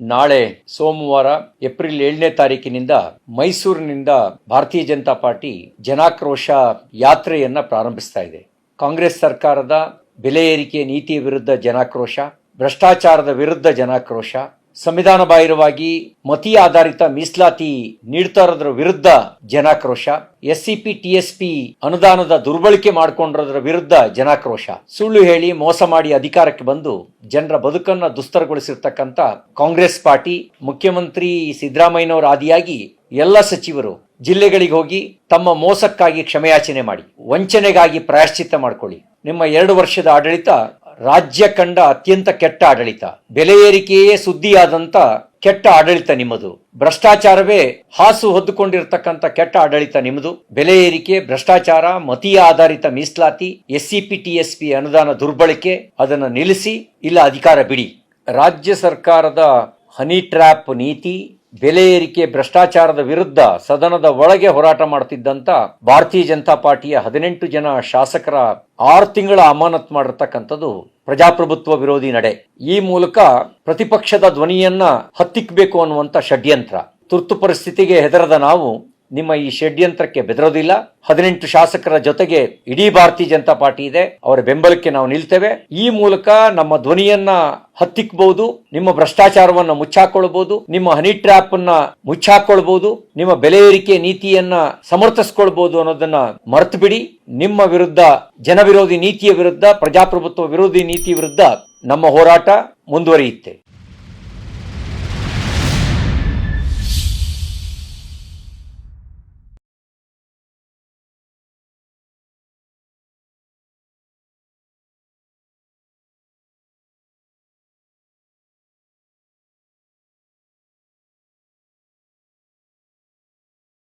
ನಾಳೆ ಸೋಮವಾರ ಏಪ್ರಿಲ್ ಏಳನೇ ತಾರೀಕಿನಿಂದ ಮೈಸೂರಿನಿಂದ ಭಾರತೀಯ ಜನತಾ ಪಾರ್ಟಿ ಜನಾಕ್ರೋಶ ಯಾತ್ರೆಯನ್ನ ಪ್ರಾರಂಭಿಸ್ತಾ ಇದೆ. ಕಾಂಗ್ರೆಸ್ ಸರ್ಕಾರದ ಬೆಲೆ ಏರಿಕೆ ನೀತಿಯ ವಿರುದ್ಧ ಜನಾಕ್ರೋಶ, ಭ್ರಷ್ಟಾಚಾರದ ವಿರುದ್ಧ ಜನಾಕ್ರೋಶ ಸಂವಿಧಾನ ಬಾಹಿರವಾಗಿ ಮತಿ ಆಧಾರಿತ ಮೀಸಲಾತಿ ನೀಡ್ತಾ ಇರೋದ್ರ ವಿರುದ್ಧ ಜನಾಕ್ರೋಶ ಎಸ್ ಪಿ ಅನುದಾನದ ದುರ್ಬಳಕೆ ಮಾಡಿಕೊಂಡಿರೋದ್ರ ವಿರುದ್ಧ ಜನಾಕ್ರೋಶ. ಸುಳ್ಳು ಹೇಳಿ ಮೋಸ ಮಾಡಿ ಅಧಿಕಾರಕ್ಕೆ ಬಂದು ಜನರ ಬದುಕನ್ನ ದುಸ್ತರಗೊಳಿಸಿರ್ತಕ್ಕಂಥ ಕಾಂಗ್ರೆಸ್ ಪಾರ್ಟಿ, ಮುಖ್ಯಮಂತ್ರಿ ಸಿದ್ದರಾಮಯ್ಯನವರ ಆದಿಯಾಗಿ ಎಲ್ಲ ಸಚಿವರು ಜಿಲ್ಲೆಗಳಿಗೆ ಹೋಗಿ ತಮ್ಮ ಮೋಸಕ್ಕಾಗಿ ಕ್ಷಮೆಯಾಚನೆ ಮಾಡಿ, ವಂಚನೆಗಾಗಿ ಪ್ರಾಯಶ್ಚಿತ್ತ ಮಾಡ್ಕೊಳ್ಳಿ. ನಿಮ್ಮ ಎರಡು ವರ್ಷದ ಆಡಳಿತ ರಾಜ್ಯ ಕಂಡ ಅತ್ಯಂತ ಕೆಟ್ಟ ಆಡಳಿತ. ಬೆಲೆ ಏರಿಕೆಯೇ ಸುದ್ದಿಯಾದಂತ ಕೆಟ್ಟ ಆಡಳಿತ ನಿಮ್ಮದು. ಭ್ರಷ್ಟಾಚಾರವೇ ಹಾಸು ಹೊದ್ದುಕೊಂಡಿರತಕ್ಕಂಥ ಕೆಟ್ಟ ಆಡಳಿತ ನಿಮ್ಮದು. ಬೆಲೆ ಏರಿಕೆ, ಭ್ರಷ್ಟಾಚಾರ ಮತೀಯ ಆಧಾರಿತ ಮೀಸಲಾತಿ, ಎಸ್ಸಿಪಿ, ಟಿಎಸ್ಪಿ ಅನುದಾನ ದುರ್ಬಳಕೆ, ಅದನ್ನು ನಿಲ್ಲಿಸಿ ಇಲ್ಲ ಅಧಿಕಾರ ಬಿಡಿ. ರಾಜ್ಯ ಸರ್ಕಾರದ ಹನಿ ಟ್ರ್ಯಾಪ್ ನೀತಿ ಬೆಲೆ ಏರಿಕೆ ಭ್ರಷ್ಟಾಚಾರದ ವಿರುದ್ಧ ಸದನದ ಒಳಗೆ ಹೋರಾಟ ಮಾಡುತ್ತಿದ್ದಂತ ಭಾರತೀಯ ಜನತಾ ಪಾರ್ಟಿಯ ಹದಿನೆಂಟು ಜನ ಶಾಸಕರ ಆರು ತಿಂಗಳ ಅಮಾನತ್ ಮಾಡಿರ್ತಕ್ಕಂಥದ್ದು ಪ್ರಜಾಪ್ರಭುತ್ವ ವಿರೋಧಿ ನಡೆ. ಈ ಮೂಲಕ ಪ್ರತಿಪಕ್ಷದ ಧ್ವನಿಯನ್ನ ಹತ್ತಿಕ್ಕಬೇಕು ಅನ್ನುವಂತ ಷಡ್ಯಂತ್ರ. ತುರ್ತು ಪರಿಸ್ಥಿತಿಗೆ ಹೆದರದ ನಾವು ನಿಮ್ಮ ಈ ಷಡ್ಯಂತ್ರಕ್ಕೆ ಬೆದರೋದಿಲ್ಲ. ಹದಿನೆಂಟು ಶಾಸಕರ ಜೊತೆಗೆ ಇಡೀ ಭಾರತೀಯ ಜನತಾ ಪಾರ್ಟಿ ಇದೆ. ಅವರ ಬೆಂಬಲಕ್ಕೆ ನಾವು ನಿಲ್ತೇವೆ. ಈ ಮೂಲಕ ನಮ್ಮ ಧ್ವನಿಯನ್ನ ಹತ್ತಿಕ್ಕಬಹುದು ನಿಮ್ಮ ಭ್ರಷ್ಟಾಚಾರವನ್ನ ಮುಚ್ಚಾಕೊಳ್ಬಹುದು ನಿಮ್ಮ ಹನಿ ಟ್ರ್ಯಾಪ್ ಅನ್ನ ಮುಚ್ಚಾಕೊಳ್ಬಹುದು ನಿಮ್ಮ ಬೆಲೆ ಏರಿಕೆ ನೀತಿಯನ್ನ ಸಮರ್ಥಿಸ್ಕೊಳ್ಬಹುದು ಅನ್ನೋದನ್ನ ಮರೆತು ಬಿಡಿ ನಿಮ್ಮ ವಿರುದ್ಧ, ಜನವಿರೋಧಿ ನೀತಿಯ ವಿರುದ್ಧ, ಪ್ರಜಾಪ್ರಭುತ್ವ ವಿರೋಧಿ ನೀತಿ ವಿರುದ್ಧ ನಮ್ಮ ಹೋರಾಟ ಮುಂದುವರಿಯುತ್ತೆ.